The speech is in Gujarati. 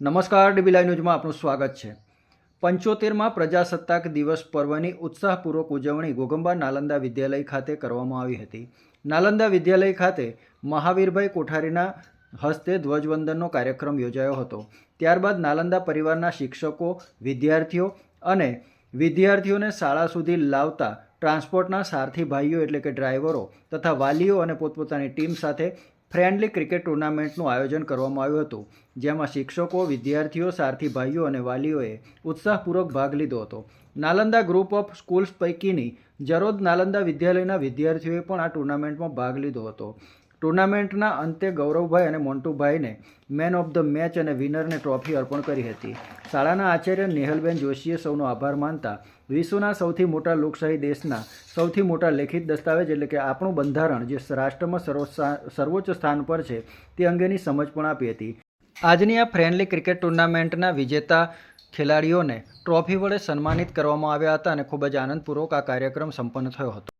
નમસ્કાર ડીબી લાઈવ ન્યૂઝમાં આપનું સ્વાગત છે. પંચોતેરમાં પ્રજાસત્તાક દિવસ પર્વની ઉત્સાહપૂર્વક ઉજવણી ગોગંબા નાલંદા વિદ્યાલય ખાતે કરવામાં આવી હતી. નાલંદા વિદ્યાલય ખાતે મહાવીરભાઈ કોઠારીના હસ્તે ધ્વજવંદનનો કાર્યક્રમ યોજાયો હતો. ત્યારબાદ નાલંદા પરિવારના શિક્ષકો, વિદ્યાર્થીઓ અને વિદ્યાર્થીઓને શાળા સુધી લાવતા ટ્રાન્સપોર્ટના સારથી ભાઈઓ એટલે કે ડ્રાઈવરો તથા વાલીઓ અને પોતપોતાની ટીમ સાથે ફ્રેન્ડલી ક્રિકેટ ટુર્નામેન્ટનું આયોજન કરવામાં આવ્યું હતું, જેમાં શિક્ષકો, વિદ્યાર્થીઓ સારથી ભાઈઓ અને વાલીઓએ ઉત્સાહપૂર્વક ભાગ લીધો હતો. નાલંદા ગ્રુપ ઓફ સ્કૂલ્સ પૈકીની જરોદ નાલંદા વિદ્યાલયના વિદ્યાર્થીઓએ પણ આ ટુર્નામેન્ટમાં ભાગ લીધો હતો. ટુર્નામેન્ટના અંતે ગૌરવભાઈ અને મોન્ટુભાઈને મેન ઓફ ધ મેચ અને વિનરને ટ્રોફી અર્પણ કરી હતી. શાળાના આચાર્ય નેહલબેન જોશીએ સૌનો આભાર માનતા વિશ્વના સૌથી મોટા લોકશાહી દેશના સૌથી મોટા લેખિત દસ્તાવેજ એટલે કે આપણું બંધારણ જે રાષ્ટ્રમાં સર્વોચ્ચ સ્થાન પર છે તે અંગેની સમજ પણ આપી હતી. આજની આ ફ્રેન્ડલી ક્રિકેટ ટુર્નામેન્ટના વિજેતા ખેલાડીઓને ટ્રોફી વડે સન્માનિત કરવામાં આવ્યા હતા અને ખૂબ જ આનંદપૂર્વક આ કાર્યક્રમ સંપન્ન થયો હતો.